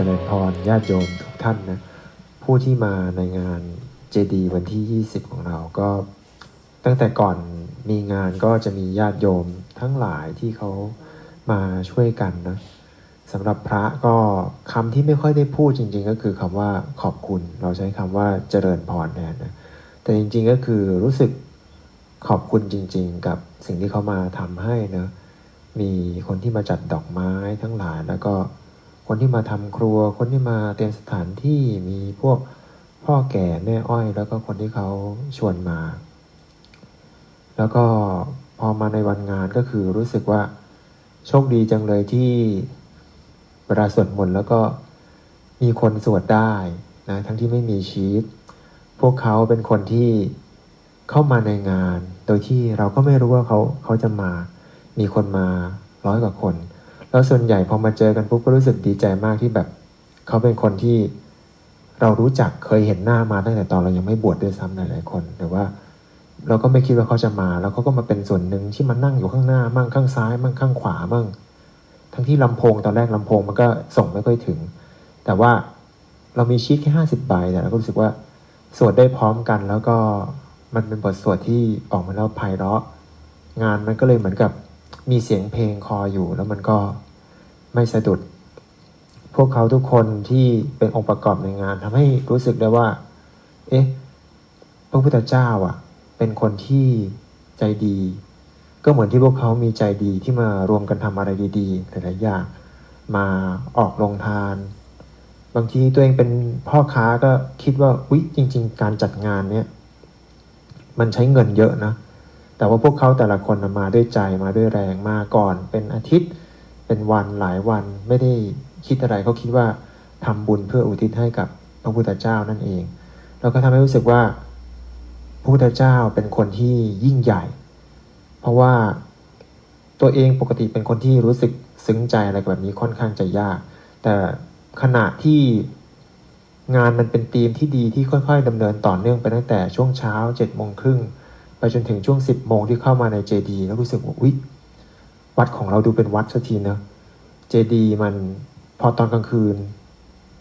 จริญพรญาติโยมทุกท่านนะผู้ที่มาในงานเจดีวันที่ 20 ของเราก็ ตั้งแต่ก่อนมีงานก็จะมีญาติโยมทั้งหลายที่เขามาช่วยกันนะสำหรับพระก็คำที่ไม่ค่อยได้พูดจริง ๆ ก็คือคำว่าขอบคุณ เราใช้คำว่าเจริญพรแทนนะแต่จริง ๆก็คือรู้สึกขอบคุณจริง ๆ กับสิ่งที่เขามาทำให้นะมีคนที่มาจัดดอกไม้ทั้งหลายแล้วก็ คนที่มาทำครัว คนที่มาเตรียมสถานที่มีพวกพ่อแก่แม่อ้อย แล้วก็คนที่เขาชวนมา แล้วก็พอมาในวันงานก็คือรู้สึกว่าโชคดีจังเลยที่เวลาสวดมนต์แล้วก็มีคนสวดได้นะทั้งที่ไม่มีชีตพวกเขาเป็นคนที่เข้ามาในงาน โดยที่เราก็ไม่รู้ว่าเขาเขาจะมา มีคนมาร้อยกว่าคน แล้วส่วนใหญ่พอมาเจอกันปุ๊บก็รู้สึกดีใจมากที่แบบเขาเป็นคนที่เรารู้จักเคยเห็นหน้ามาตั้งแต่ตอนเรายังไม่บวชด้วยซ้ำหลายๆคนแต่ว่า เราก็ไม่คิดว่าเขาจะมา แล้วเขาก็มาเป็นส่วนหนึ่งที่มานั่งอยู่ข้างหน้ามั่งข้างซ้าย มั่งข้างขวามั่งทั้งที่ลำโพงตอนแรกลำโพงมันก็ส่งไม่ค่อยถึง แต่ว่าเรามีชีตแค่ห้าสิบใบแต่เราก็รู้สึกว่าสวดได้พร้อมกัน แล้วก็มันเป็นบทสวดที่ออกมาแล้วไพเราะ งานมันก็เลยเหมือนกับ มีเสียงเพลงคออยู่ แล้วมันก็ไม่สะดุด พวกเขาทุกคนที่เป็นองค์ประกอบในงานทำให้รู้สึกได้ว่า เอ๊ะพระพุทธเจ้าอะ เป็นคนที่ใจดี ก็เหมือนที่พวกเขามีใจดีที่มารวมกันทำอะไรดีๆหลายๆอย่างมาออกโรงทาน บางทีตัวเองเป็นพ่อค้าก็คิดว่าวิจริง ๆ การจัดงานเนี้ยมันใช้เงินเยอะนะ แต่ว่าพวกเขาแต่ละคนมาด้วยใจมาด้วยแรงมาก่อน เป็นอาทิตย์เป็นวันหลายวันไม่ได้คิดอะไรเขาคิดว่าทำบุญเพื่ออุทิศให้กับพระพุทธเจ้านั่นเอง แล้วก็ทำให้รู้สึกว่าพระพุทธเจ้าเป็นคนที่ยิ่งใหญ่ เพราะว่าตัวเองปกติเป็นคนที่รู้สึกซึ้งใจอะไรแบบนี้ค่อนข้างจะยาก แต่ขณะที่งานมันเป็นธีมที่ดีที่ค่อย ๆดำเนินต่อเนื่องไปตั้งแต่ช่วงเช้าเจ็ดโมงครึ่ง ไปจนถึงช่วงสิบโมงที่เข้ามาในเจดีแล้วรู้สึกว่าอุ๊ยวัดของเราดูเป็นวัดสักทีเนอะเจดีมันพอตอนกลางคืน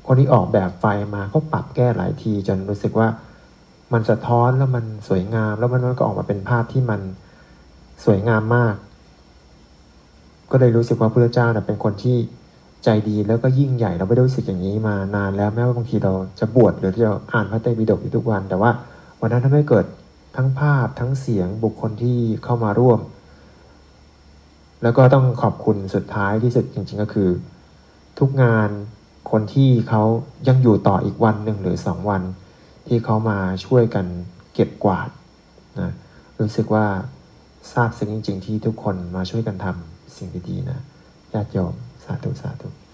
คนที่ออกแบบไฟมาก็ปรับแก้หลายที จนรู้สึกว่ามันสะท้อนแล้วมันสวยงาม แล้วมันก็ออกมาเป็นภาพที่มันสวยงามมาก ก็เลยรู้สึกว่าพระเจ้านะเป็นคนที่ใจดีแล้วก็ยิ่งใหญ่เราไม่ได้รู้สึกอย่างนี้มานานแล้วแม้ว่าบางทีเราจะบวชหรือที่เราอ่านพระไตรปิฎกอยู่ทุกวัน แต่ว่าวันนั้นทำให้เกิด ทั้งภาพทั้งเสียงบุคคลที่เข้ามาร่วม แล้วก็ต้องขอบคุณสุดท้ายที่สุดจริง ๆ ก็คือ ทุกงานคนที่เขายังอยู่ต่ออีกวันหนึ่งหรือสองวัน ที่เขามาช่วยกันเก็บกวาดนะรู้สึกว่าซาบซึ้งจริง ๆ ที่ทุกคนมาช่วยกันทำสิ่งดีๆนะญาติโยมสาธุสาธุ